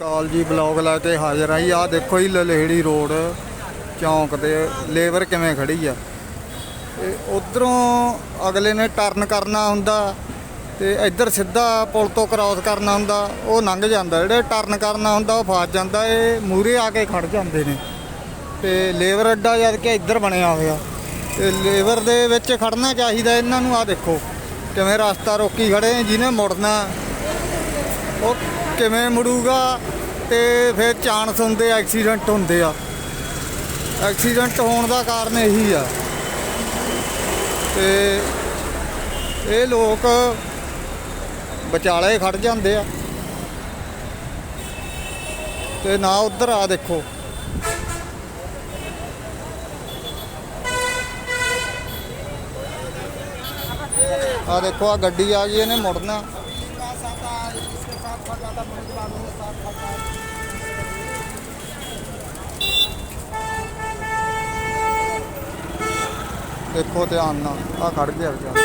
ਕਾਲ ਜੀ ਬਲੌਗ ਲਾ ਕੇ ਹਾਜ਼ਰ ਆਈ ਆ ਦੇਖੋ ਜੀ ਲਲੇੜੀ ਰੋਡ, ਚੌਂਕ ਤੇ ਲੇਬਰ ਕਿਵੇਂ ਖੜੀ ਆ। ਤੇ ਉਧਰੋਂ ਅਗਲੇ ਨੇ ਟਰਨ ਕਰਨਾ ਹੁੰਦਾ ਤੇ ਇੱਧਰ ਸਿੱਧਾ ਪੁਲ ਤੋਂ ਕ੍ਰਾਸ ਕਰਨਾ ਹੁੰਦਾ, ਉਹ ਲੰਘ ਜਾਂਦਾ। ਜਿਹੜੇ ਟਰਨ ਕਰਨਾ ਹੁੰਦਾ, ਉਹ ਫਸ ਜਾਂਦਾ। ਇਹ ਮੂਰੇ ਆ ਕੇ ਖੜ ਜਾਂਦੇ ਨੇ। ਤੇ ਲੇਬਰ ਅੱਡਾ ਜਦ ਕਿ ਇੱਧਰ ਬਣਿਆ ਹੋਇਆ। ਤੇ ਲੇਬਰ ਦੇ ਵਿੱਚ ਖੜਨਾ ਚਾਹੀਦਾ ਇਹਨਾਂ ਨੂੰ। ਆ ਦੇਖੋ, ਕਿਵੇਂ ਰਸਤਾ ਰੋਕੀ ਖੜੇ ਜਿਹਨੇ ਮੁੜਨਾ। ਉਹ ਕਿਵੇਂ ਮੁੜੂਗਾ ਤੇ ਫਿਰ ਚਾਂਸ ਹੁੰਦੇ ਆ, ਐਕਸੀਡੈਂਟ ਹੁੰਦੇ ਆ। ਐਕਸੀਡੈਂਟ ਹੋਣ ਦਾ ਕਾਰਨ ਇਹੀ ਆ। ਤੇ ਇਹ ਲੋਕ ਵਿਚਾਲੇ ਖੜ ਜਾਂਦੇ ਆ। ਤੇ ਨਾ ਉਧਰ ਆ ਦੇਖੋ। ਆ ਦੇਖੋ ਆ ਗੱਡੀ ਆ ਗਈ ਇਹਨੇ ਮੁੜਨਾ। ਦੇਖੋ ਧਿਆਨ ਨਾਲ ਆ ਖੜ ਗਿਆ ਵਿਚਾਰਾ।